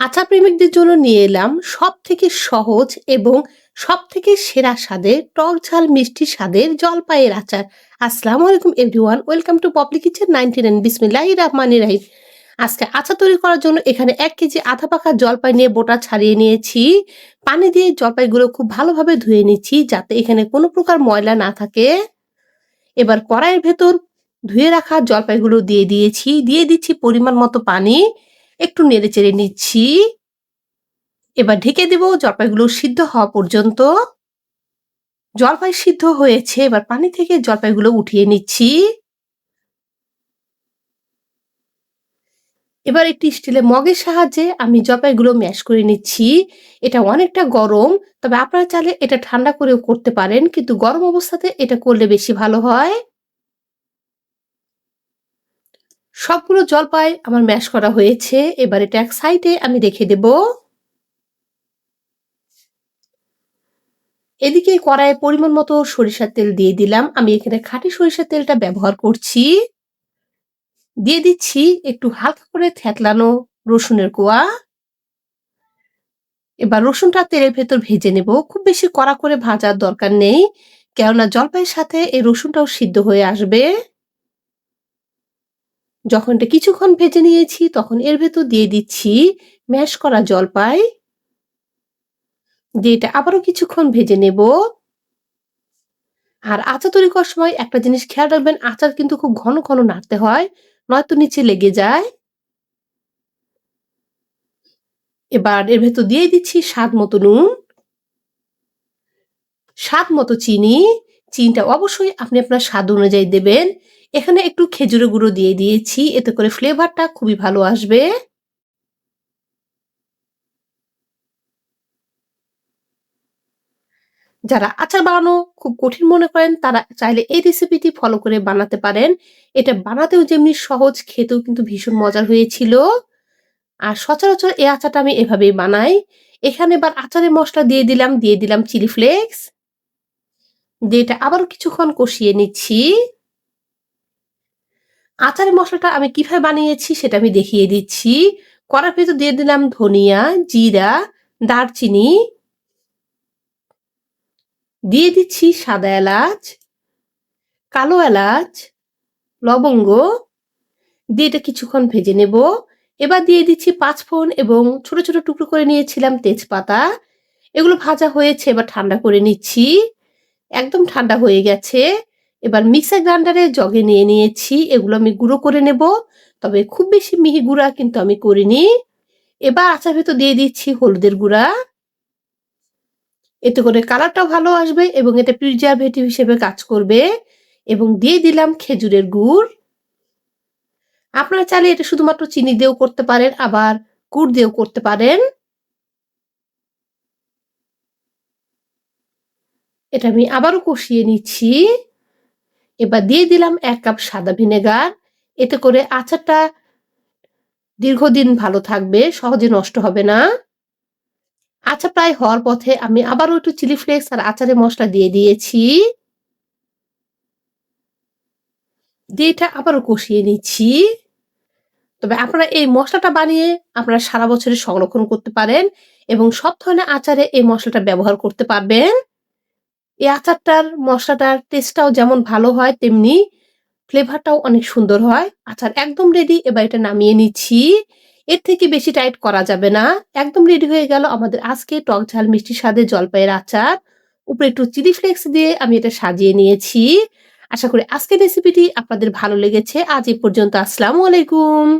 আচার প্রেমিকদের জন্য নিয়ে এলাম সব থেকে সহজ এবং সব থেকে সেরা স্বাদের টক ঝাল মিষ্টি স্বাদের জলপাইয়ের আচার। আসসালামু আলাইকুম everyone, welcome to Popli kitchen ninety nine, বিসমিল্লাহি রহমানি রাহিম। আজকে আচার তৈরি করার জন্য এখানে এক কেজি আধা পাকা জলপাই নিয়ে বোটা ছাড়িয়ে নিয়েছি। পানি দিয়ে জলপাইগুলো খুব ভালোভাবে ধুয়ে নিচ্ছি যাতে এখানে কোনো প্রকার ময়লা না থাকে। এবার কড়াইয়ের ভেতর ধুয়ে রাখা জলপাইগুলো দিয়ে দিয়েছি। দিয়ে দিচ্ছি পরিমাণ মতো পানি। একটু নেড়ে চেড়ে নিচ্ছি। এবার ঢেকে দেব, জলপাইগুলো সিদ্ধ হওয়া পর্যন্ত। জলপাই সিদ্ধ হয়েছে, এবার পানি থেকে জলপাইগুলো উঠিয়ে নিচ্ছি। এবার একটি স্টিলের মগের সাহায্যে আমি জলপাইগুলো ম্যাশ করে নিচ্ছি। এটা অনেকটা গরম, তবে আপনারা চাইলে এটা ঠান্ডা করেও করতে পারেন, কিন্তু গরম অবস্থাতে এটা করলে বেশি ভালো হয়। সবগুলো জলপাই আমার ম্যাশ করা হয়েছে। এবার এটা এক সাইডে আমি রেখে দেব। এদিকে কড়াইয়ে পরিমাণ মতো সরিষার তেল দিয়ে দিলাম। আমি এখানে খাঁটি সরিষার তেলটা ব্যবহার করছি। দিয়ে দিচ্ছি একটু হালকা করে থ্যাতলানো রসুনের কোয়া। এবার রসুনটা তেলের ভেতর ভেজে নেব। খুব বেশি কড়া করে ভাজার দরকার নেই, কেননা জলপাইয়ের সাথে এই রসুনটাও সিদ্ধ হয়ে আসবে। যখন এটা কিছুক্ষণ ভেজে নিয়েছি, তখন এর ভেতর দিয়ে দিচ্ছি ম্যাশ করা জলপাই। দিয়ে এটা আবারও কিছুক্ষণ ভেজে নেব। আর আচার তৈরি করার সময় একটা জিনিস খেয়াল রাখবেন, আচার কিন্তু খুব ঘন ঘন নাড়তে হয়, নয়তো নিচে লেগে যায়। এবার এর ভেতর দিয়ে দিচ্ছি স্বাদ মতো নুন। স্বাদ মতো চিনি, চিনিটা অবশ্যই আপনি আপনার স্বাদ অনুযায়ী দেবেন। এখানে একটু খেজুরের গুঁড়ো দিয়ে দিয়েছি, এতে করে ফ্লেভারটা খুবই ভালো আসবে। যারা আচার বানানো খুব কঠিন মনে করেন, তারা চাইলে এই রেসিপিটি ফলো করে বানাতে পারেন। এটা বানাতেও যেমনি সহজ, খেতেও কিন্তু ভীষণ মজার হয়েছিল। আর সচরাচর এই আচারটা আমি এভাবেই বানাই। এখানে এবার আচারের মশলা দিয়ে দিলাম দিয়ে দিলাম চিলি ফ্লেক্স দিয়ে এটা আবারও কিছুক্ষণ কষিয়ে নিচ্ছি। আচারের মশলাটা আমি কীভাবে বানিয়েছি সেটা আমি দেখিয়ে দিচ্ছি। কড়ার ভেতর দিয়ে দিলাম ধনিয়া, জিরা, দারচিনি। দিয়ে দিচ্ছি সাদা এলাচ, কালো এলাচ, লবঙ্গ। দিয়ে এটা কিছুক্ষণ ভেজে নেব। এবার দিয়ে দিচ্ছি পাঁচফোড়ন এবং ছোট ছোট টুকরো করে নিয়েছিলাম তেজপাতা। এগুলো ভাজা হয়েছে, এবার ঠান্ডা করে নিচ্ছি। একদম ঠান্ডা হয়ে গেছে। এবার মিক্সার গ্রাইন্ডারে জগে নিয়ে নিয়েছি, এগুলো আমি গুঁড়ো করে নেব। তবে খুব বেশি মিহি গুঁড়া কিন্তু আমি করিনি। এবার আচার ভেতর দিয়ে দিচ্ছি হলুদের গুঁড়া। এতে করে কালারটাও ভালো আসবে এবং এটা প্রিজারভেটিভ হিসেবে কাজ করবে এবং দিয়ে দিলাম খেজুরের গুড়। আপনারা চাইলে এটা শুধুমাত্র চিনি দিয়েও করতে পারেন, আবার গুড় দিয়েও করতে পারেন। এটা আমি আবারও কষিয়ে নিচ্ছি। এবার দিয়ে দিলাম এক কাপ সাদা ভিনেগার। এতে করে আচারটা দীর্ঘদিন ভালো থাকবে, সহজে নষ্ট হবে না। আচার প্রায় হওয়ার পথে আমি আবারও একটু চিলি ফ্লেক্স আর আচারের মশলা দিয়ে দিয়েছি। দিয়ে এটা আবারও কষিয়ে নিচ্ছি। তবে আপনারা এই মশলাটা বানিয়ে আপনারা সারা বছরে সংরক্ষণ করতে পারেন এবং সব ধরনের আচারে এই মশলাটা ব্যবহার করতে পারবেন। এই আচারটার মশলাটার টেস্টটাও যেমন ভালো হয়, তেমনি ফ্লেভারটাও অনেক সুন্দর হয়। আচার একদম রেডি এবার এটা নামিয়ে নিচ্ছি। এর থেকে বেশি টাইট করা যাবে না। একদম রেডি হয়ে গেল আমাদের আজকে টক ঝাল মিষ্টি স্বাদে জলপাইয়ের আচার। উপরে একটু চিলি ফ্লেক্স দিয়ে আমি এটা সাজিয়ে নিয়েছি। আশা করি আজকের রেসিপিটি আপনাদের ভালো লেগেছে। আজ এই পর্যন্ত, আসসালামু আলাইকুম।